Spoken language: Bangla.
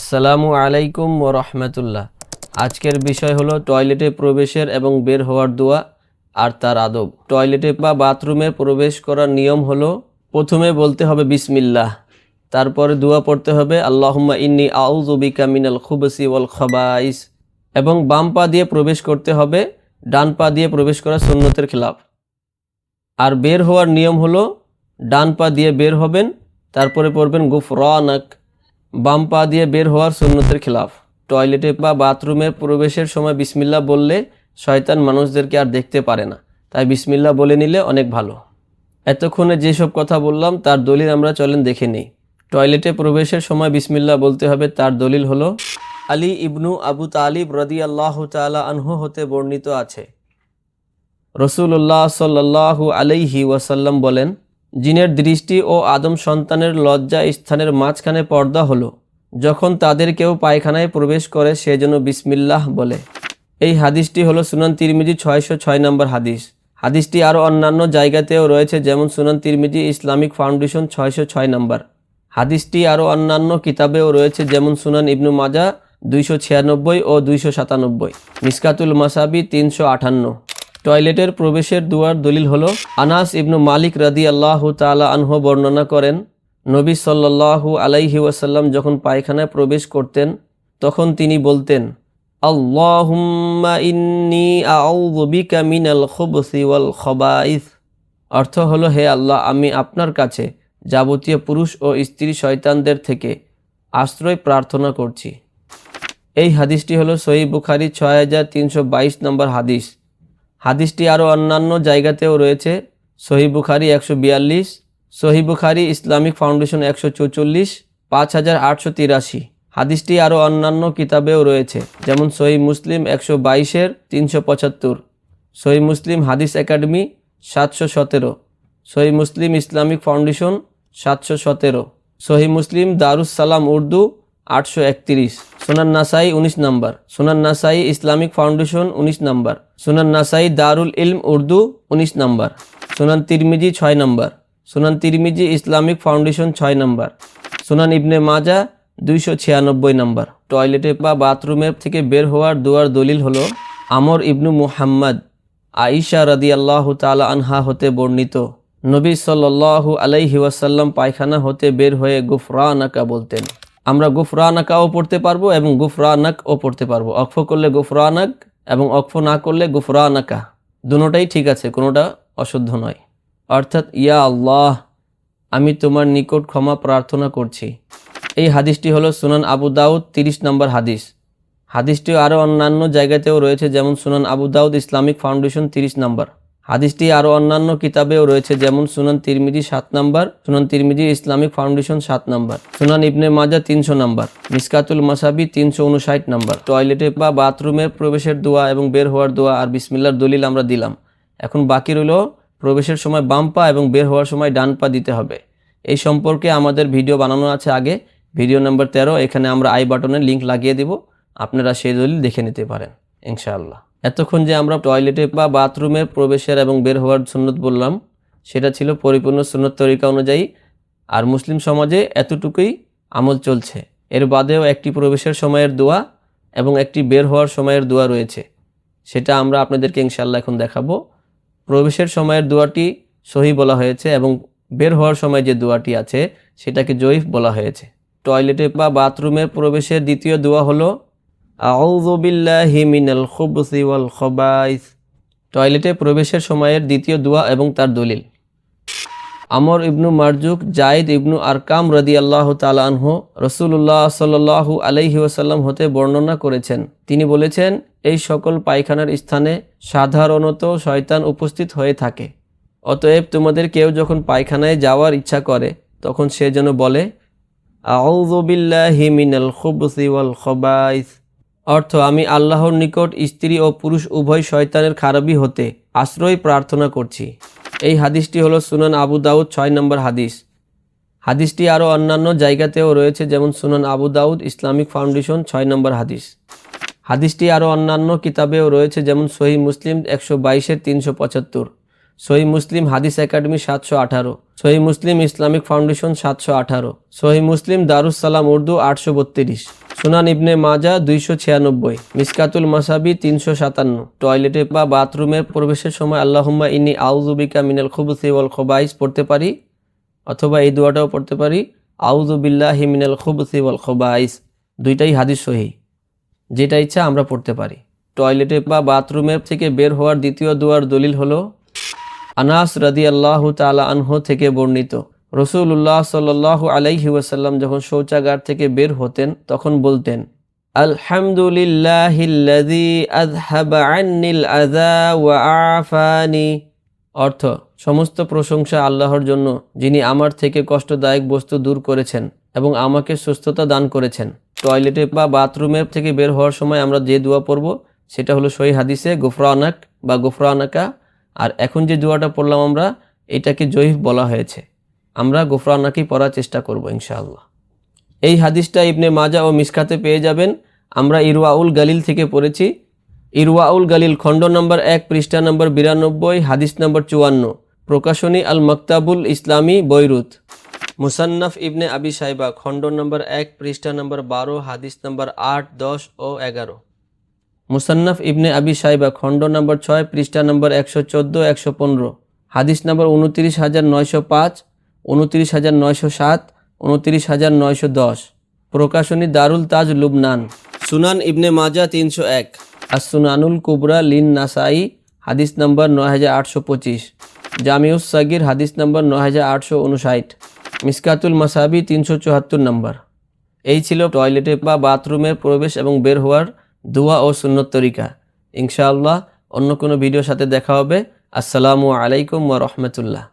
আসসালামু আলাইকুম ও রহমতুল্লাহ। আজকের বিষয় হলো টয়লেটে প্রবেশের এবং বের হওয়ার দোয়া আর তার আদব। টয়লেটে বা বাথরুমে প্রবেশ করার নিয়ম হলো, প্রথমে বলতে হবে বিসমিল্লাহ, তারপরে দোয়া পড়তে হবে আল্লাহুম্মা ইন্নি আউজুবিকা মিনাল খুবসি ওয়াল খবাইস, এবং বাম পা দিয়ে প্রবেশ করতে হবে ডান পা দিয়ে প্রবেশ করা সুন্নতের খেলাফ। আর বের হওয়ার নিয়ম হলো, ডান পা দিয়ে বের হবেন, তারপরে পড়বেন গুফ গুফরানাক বাম পা দিয়ে বের হওয়ার সুন্নতের খেলাফ। টয়লেটে বা বাথরুমে প্রবেশের সময় বিসমিল্লা বললে শয়তান মানুষদেরকে আর দেখতে পারে না। তাই বিসমিল্লা বলে নিলে অনেক ভালো। এতক্ষণে যেসব কথা বললাম, তার দলিল আমরা চলেন দেখে নিই। টয়লেটে প্রবেশের সময় বিসমিল্লা বলতে হবে, তার দলিল হলো, আলী ইবনু আবু তালিব রদি আল্লাহ তালা আনহু হতে বর্ণিত আছে। রসুল্লাহ সাল্লাহু আলাইহি ওয়াসাল্লাম বলেন জিনের দৃষ্টি ও আদম সন্তানের লজ্জা স্থানের মাঝখানে পর্দা হলো। যখন তাদের কেউ পায়খানায় প্রবেশ করে, সে যেন বিসমিল্লাহ বলে। এই হাদিসটি হলো সুনান তিরমিজি ছয়শো ছয় নম্বর হাদিস। হাদিসটি আরও অন্যান্য জায়গাতেও রয়েছে, যেমন সুনান তিরমিজি ইসলামিক ফাউন্ডেশন ছয়শো ছয় নম্বর। হাদিসটি আরও অন্যান্য কিতাবেও রয়েছে, যেমন সুনান ইবনু মাজা দুইশো ছিয়ানব্বই ও দুইশো সাতানব্বই। মিসকাতুল মাসাবি তিনশো আটান্ন। টয়লেটের প্রবেশের দুয়ার দলিল হলো, আনাস ইবনু মালিক রাদি আল্লাহ তালা আনহু বর্ণনা করেন, নবী সাল্লাল্লাহু আলাইহি ওয়াসাল্লাম যখন পায়খানায় প্রবেশ করতেন, তখন তিনি বলতেন অর্থ হলো, হে আল্লাহ, আমি আপনার কাছে যাবতীয় পুরুষ ও স্ত্রী শয়তানদের থেকে আশ্রয় প্রার্থনা করছি। এই হাদিসটি হলো সহি বুখারি ছয় হাজার তিনশো বাইশ নম্বর হাদিস। হাদিসটি আরও অন্যান্য জায়গাতেও রয়েছে। সহি বুখারি একশো বিয়াল্লিশ, সহি বুখারি ইসলামিক ফাউন্ডেশন একশো চৌচল্লিশ, পাঁচ হাজার আটশো তিরাশি। হাদিসটি আরও অন্যান্য কিতাবেও রয়েছে, যেমন সহি মুসলিম একশো বাইশের তিনশো পঁচাত্তর, সহি মুসলিম হাদিস একাডেমি সাতশো সতেরো, সহি মুসলিম ইসলামিক ফাউন্ডেশন সাতশো সতেরো, সহি মুসলিম দারুস সালাম উর্দু আটশো একত্রিশ। সোনান নাসাই উনিশ নম্বর, সোনান নাসাই ইসলামিক ফাউন্ডেশন উনিশ নম্বর, সোনান নাসাই দারুল ইলম উর্দু উনিশ নম্বর, সোনান তিরমিজি ছয় নম্বর, সোনান তিরমিজি ইসলামিক ফাউন্ডেশন ছয় নম্বর, সোনান ইবনে মাজা দুইশো ছিয়ানব্বই নম্বর। টয়লেটে বা বাথরুমের থেকে বের হওয়ার দুয়ার দলিল হলো আমর ইবনু মুহাম্মদ আইসা রাদি আল্লাহ তালা আনহা হতে বর্ণিত। নবী সাল্লাল্লাহু আলাইহি ওয়াসাল্লাম পায়খানা হতে বের হয়ে গুফরানাকা বলতেন। আমরা গুফরানাকাও পড়তে পারব এবং গুফরানাকও পড়তে পারব। অক্ফ করলে গুফরানাক এবং অক্ফ না করলে গুফরানাকা। দুটোটাই ঠিক আছে, কোনোটা অশুদ্ধ নয়। অর্থাৎ, ইয়া আল্লাহ, আমি তোমার নিকট ক্ষমা প্রার্থনা করছি। এই হাদিসটি হলো সুনান আবু দাউদ, তিরিশ নম্বর হাদিস। হাদিসটি আরও অন্যান্য জায়গাতেও রয়েছে, যেমন সুনান আবু দাউদ ইসলামিক ফাউন্ডেশন, তিরিশ নম্বর। হাদিসটি আরও অন্যান্য কিতাবেও রয়েছে, যেমন সুনান তিরমিজি সাত number, Sunan Tirmidhi Islamic Foundation সাত নম্বর, সুনান ইবনে মাজা তিনশো নম্বর, মিসকাতুল মাসাবি তিনশো উনষাট নম্বর। টয়লেটে বা বাথরুমের প্রবেশের দোয়া এবং বের হওয়ার দোয়া আর বিসমিল্লার দলিল আমরা দিলাম। এখন বাকি রইল প্রবেশের সময় বাম পা এবং বের হওয়ার সময় ডান পা দিতে হবে। এই সম্পর্কে আমাদের ভিডিও বানানো আছে আগে। ভিডিও নাম্বার তেরো, এখানে আমরা আই বাটনের লিঙ্ক লাগিয়ে দিব। আপনারা সেই দলিল দেখে নিতে পারেন, ইনশাআল্লাহ। এতক্ষণ যে আমরা টয়লেটে বা বাথরুমে প্রবেশের এবং বের হওয়ার সুন্নত বললাম, সেটা ছিল পরিপূর্ণ সুন্নত তরিকা অনুযায়ী। আর মুসলিম সমাজে এতটুকুই আমল চলছে। এর বাদেও একটি প্রবেশের সময়ের দোয়া এবং একটি বের হওয়ার সময়ের দোয়া রয়েছে। সেটা আমরা আপনাদেরকে ইনশাল্লাহ এখন দেখাবো। প্রবেশের সময়ের দোয়াটি সহি বলা হয়েছে এবং বের হওয়ার সময় যে দোয়াটি আছে, সেটাকে জয়ীফ বলা হয়েছে। টয়লেটে বা বাথরুমের প্রবেশের দ্বিতীয় দোয়া হলো টয়লেটে প্রবেশের সময়ের দ্বিতীয় দোয়া এবং তার দলিল। আমর ইবনু মারজুক, জাইদ ইবনু আরকাম রদি আল্লাহ তালাহ রসুল্লাহ সাল্লাহু আলাইহি ওসাল্লাম হতে বর্ণনা করেছেন। তিনি বলেছেন, এই সকল পায়খানার স্থানে সাধারণত শয়তান উপস্থিত হয়ে থাকে। অতএব তোমাদের কেউ যখন পায়খানায় যাওয়ার ইচ্ছা করে, তখন সে যেন বলে, আউযু বিল্লাহি মিনাল খুবসি ওয়াল খবাইস। অর্থ, আমি আল্লাহর নিকট স্ত্রী ও পুরুষ উভয় শয়তানের খারাপি হতে আশ্রয় প্রার্থনা করছি। এই হাদিসটি হলো সুনান আবু দাউদ ছয় নম্বর হাদিস। হাদিসটি আরও অন্যান্য জায়গাতেও রয়েছে, যেমন সুনান আবু দাউদ ইসলামিক ফাউন্ডেশন ছয় নম্বর হাদিস। হাদিসটি আরও অন্যান্য কিতাবেও রয়েছে, যেমন সহি মুসলিম একশো বাইশের তিনশো পঁচাত্তর, সহি মুসলিম হাদিস একাডেমি সাতশো আঠারো, সহি মুসলিম ইসলামিক ফাউন্ডেশন সাতশো আঠারো, সহি মুসলিম দারুস সালাম উর্দু আটশো বত্রিশ। সুনান ইবনে মাজা দুইশো ছিয়ানব্বই, মিসকাতুল মাসাবি তিনশো সাতান্ন। টয়লেটে বা বাথরুমের প্রবেশের সময় আল্লাহুম্মা ইনি আউজুবিকা মিনাল খুবুসি ওয়াল খোবাইস পড়তে পারি, অথবা এই দোয়াটাও পড়তে পারি আউজু বিল্লাহি মিনাল খুবুসি ওয়াল খোবাইস। দুইটাই হাদিস সহি। যেটা ইচ্ছা আমরা পড়তে পারি। টয়লেটে বা বাথরুমের থেকে বের হওয়ার দ্বিতীয় দোয়ার দলিল হলো, আনাস রাদি আল্লাহ তালা আনহ থেকে বর্ণিত। রসুল্লাহ সাল্লাহ আলাইহি ওয়াসাল্লাম যখন শৌচাগার থেকে বের হতেন, তখন বলতেন আফানি। অর্থ, সমস্ত প্রশংসা আল্লাহর জন্য, যিনি আমার থেকে কষ্টদায়ক বস্তু দূর করেছেন এবং আমাকে সুস্থতা দান করেছেন। টয়লেটে বা বাথরুমের থেকে বের হওয়ার সময় আমরা যে দোয়া পড়ব, সেটা হলো সহি হাদিসে, গুফরানাক বা গুফরানাকা। আর এখন যে দোয়াটা পড়লাম আমরা, এটাকে জয়ীফ বলা হয়েছে। আমরা গুফরানাকেই পড়ার চেষ্টা করব, ইনশাআল্লাহ। এই হাদিসটা ইবনে মাজা ও মিসকাতে পেয়ে যাবেন। আমরা ইরওয়াউল গালিল থেকে পড়েছি। ইরওয়াউল গালিল খণ্ড নম্বর এক, পৃষ্ঠা নম্বর বিরানব্বই, হাদিস নম্বর চুয়ান্ন। প্রকাশনী আল মকতাবুল ইসলামী, বৈরুত। মুসান্নাফ ইবনে আবি সাইবা খণ্ড নম্বর এক, পৃষ্ঠা নম্বর বারো, হাদিস নম্বর আট, দশ ও এগারো। মুসান্নাফ ইবনে আবি সাইবা খণ্ড নম্বর ছয়, পৃষ্ঠা নম্বর একশো চোদ্দ, একশো পনেরো। হাদিস নম্বর উনত্রিশ হাজার নয়শো পাঁচ উনত্রিশ হাজার নয়শো সাত, উনত্রিশ হাজার নয়শো দশ। প্রকাশনী দারুল তাজ লুবনান। সুনান ইবনে মাজা তিনশো এক। আর সুনানুল কুবরা লিন নাসাই, হাদিস নম্বর নয় হাজার আটশো পঁচিশ। জামিউস সাগির, হাদিস নম্বর নয় হাজার আটশো উনষাট। মিসকাতুল মাসাবি তিনশো চুয়াত্তর নম্বর। এই ছিল টয়লেটে বা বাথরুমের প্রবেশ এবং বের হওয়ার দোয়া ও সুন্নত তরিকা। ইনশাআল্লাহ অন্য কোনো ভিডিওর সাথে দেখা হবে। আসসালামু আলাইকুম ওয়া রহমতুল্লাহ।